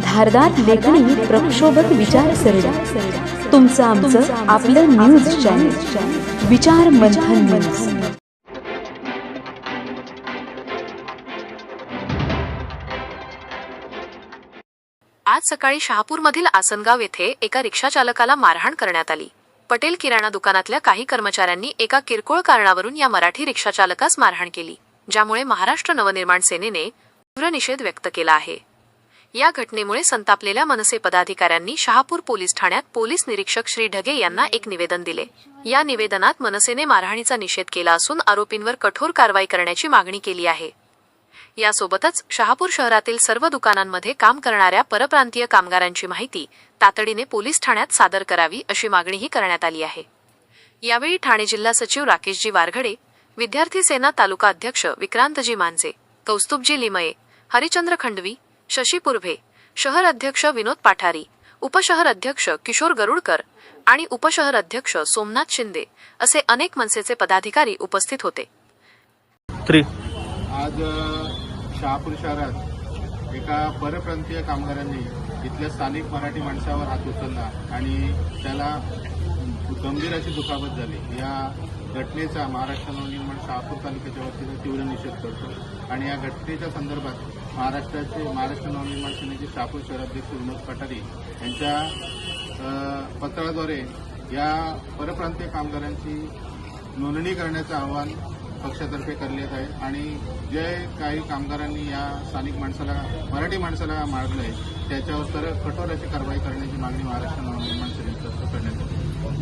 धारदार लेखणी प्रक्षोभक विचारसरणी तुमचं आमचं आपलं न्यूज चॅनल विचार मंथन न्यूज आज सकाळी शहापूरमधील आसनगाव येथे एका रिक्षाचालकाला मारहाण करण्यात आली. पटेल किराणा दुकानातल्या काही कर्मचाऱ्यांनी एका किरकोळ कारणावरून या मराठी रिक्षाचालकास मारहाण केली ज्यामुळे महाराष्ट्र नवनिर्माण सेनेने तीव्र निषेध व्यक्त केला आहे. या घटनेमुळे संतापलेल्या मनसे पदाधिकाऱ्यांनी शहापूर पोलीस ठाण्यात पोलीस निरीक्षक श्री ढगे यांना एक निवेदन दिले. या निवेदनात मनसेने मारहाणीचा निषेध केला असून आरोपींवर कठोर कारवाई करण्याची मागणी केली आहे. यासोबतच शहापूर शहरातील सर्व दुकानांमध्ये काम करणाऱ्या परप्रांतीय कामगारांची माहिती तातडीने पोलीस ठाण्यात सादर करावी अशी मागणीही करण्यात आली आहे. यावेळी ठाणे जिल्हा सचिव राकेशजी वारघडे विद्यार्थी सेना तालुका अध्यक्ष विक्रांतजी मांजे कौस्तुभजी लिमये हरिचंद्र खंडवी शशी पुरभे शहर अध्यक्ष विनोद पाठारी उपशहर अध्यक्ष किशोर गरुडकर आणि उपशहर अध्यक्ष सोमनाथ शिंदे असे अनेक मनसेचे पदाधिकारी उपस्थित होते. आज शहापूर शहरात एका परप्रांतीय कामगारांनी इथल्या स्थानिक मराठी माणसावर हात उचलला आणि त्याला गंभीर अशी दुखापत झाली. या घटनेचा महाराष्ट्र नवनिर्माण शहापूर तालुक्याच्या वतीने तीव्र निषेध करतो. आणि या घटनेच्या संदर्भात महाराष्ट्राचे महाराष्ट्र नवनिर्माण सेनेचे शहापूर शहराध्यक्ष विनोद पठारी यांच्या पत्राद्वारे या परप्रांतीय कामगारांची नोंदणी करण्याचं आवाहन पक्षातर्फे करण्यात आहे. आणि जे काही कामगारांनी या स्थानिक माणसाला मराठी माणसाला मारलं आहे त्याच्यावर तर कठोर अशी कारवाई करण्याची मागणी महाराष्ट्र नवनिर्माण सेनेतर्फे करण्यात आली